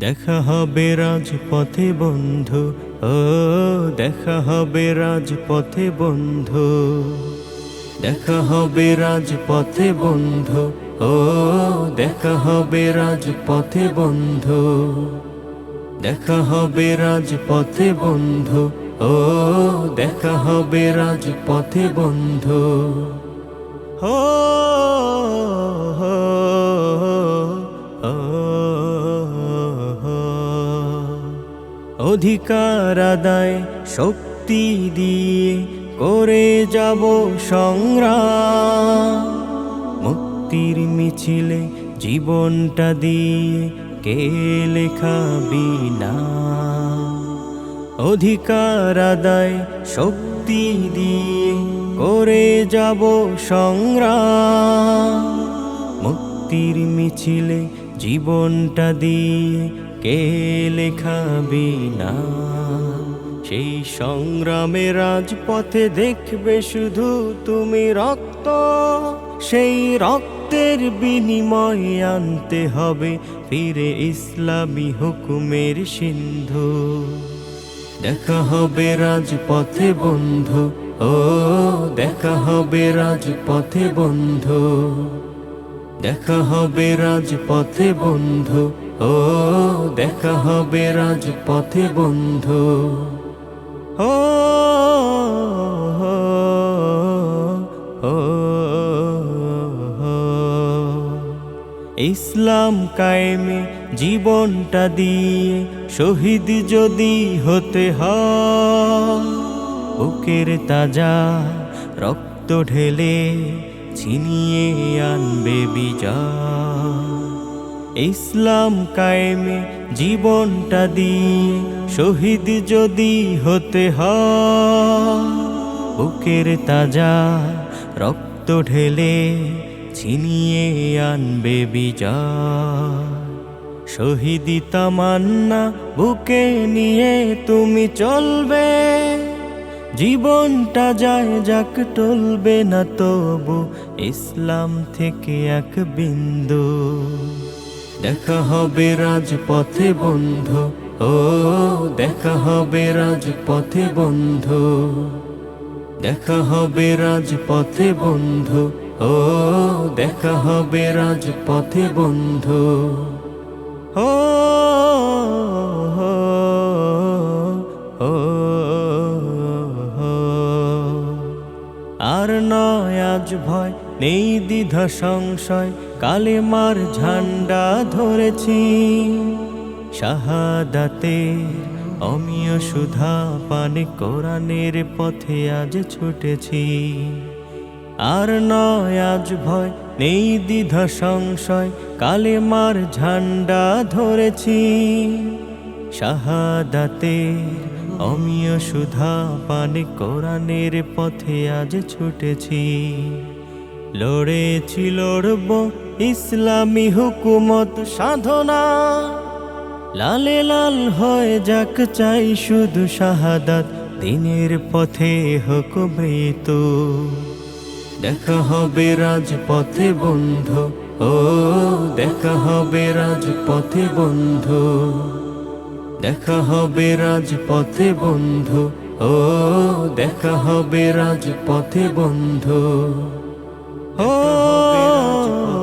দেখা হবে রাজপথে বন্ধু, ও দেখা হবে রাজপথে বন্ধু। দেখা হবে রাজপথে বন্ধু, ও দেখা হবে রাজপথে বন্ধু। দেখা হবে রাজপথে বন্ধু, ও দেখা হবে রাজপথে বন্ধু। হো অধিকার আদায় শক্তি দিয়ে করে যাব সংগ্রাম। মুক্তির মিছিলে জীবনটা দিয়ে কে লেখাবি না? অধিকার আদায় শক্তি দিয়ে করে যাব সংগ্রাম। মুক্তির মিছিলে জীবনটা দিয়ে কে লেখাবি না? সেই সংগ্রামে রাজপথে দেখবে শুধু তুমি রক্ত। সেই রক্তের বিনিময়ে আনতে হবে ফিরে ইসলামী হুকুমের সিন্ধু। দেখা হবে রাজপথে বন্ধু, ও দেখা হবে রাজপথে বন্ধু। দেখা হবে রাজপথে বন্ধু, ও দেখা হবে রাজপথে বন্ধু। ও ইসলাম কায়েমে জীবনটা দিয়ে শহীদ যদি হতে বুকের তাজা রক্ত ঢেলে ছিনিয়ে আনবে বিজয় ইসলাম কায়েমে জীবনটা দিয়ে শহীদ যদি হতে হয়, বুকের তাজা রক্ত ঢেলে ছিনিয়ে আনবে বিজয় শহীদি তামান্না বুকে নিয়ে তুমি চলবে। জীবনটা যায় যাক টলবে না তবু ইসলাম থেকে এক বিন্দু। দেখা হবে রাজপথে বন্ধু, ও দেখা হবে রাজপথে বন্ধু। দেখা হবে রাজপথে বন্ধু, ও দেখা হবে রাজপথে বন্ধু। ও নেই দ্বিধা সংশয় কালেমার ঝান্ডা ধরেছি। শাহাদাতে অমিয় সুধা পানে কোরআনের পথে আজ ছুটেছি। আর নয় আজ ভয়, নেই দ্বিধা সংশয় কালেমার ঝান্ডা ধরেছি। শাহাদাতে অমিয় সুধা পানে কোরআনের পথে আজ ছুটেছি। লড়েছি লড়ব ইসলামী হুকুমত সাধনা। লালে লাল হয়ে যাক চাই শুধু শাহাদাত, দিনের পথে হোক মৃত্যু। দেখা হবে রাজপথে বন্ধু, ও দেখা হবে রাজপথে বন্ধু। দেখা হবে রাজপথে বন্ধু, ও দেখা হবে রাজপথে বন্ধু। oh.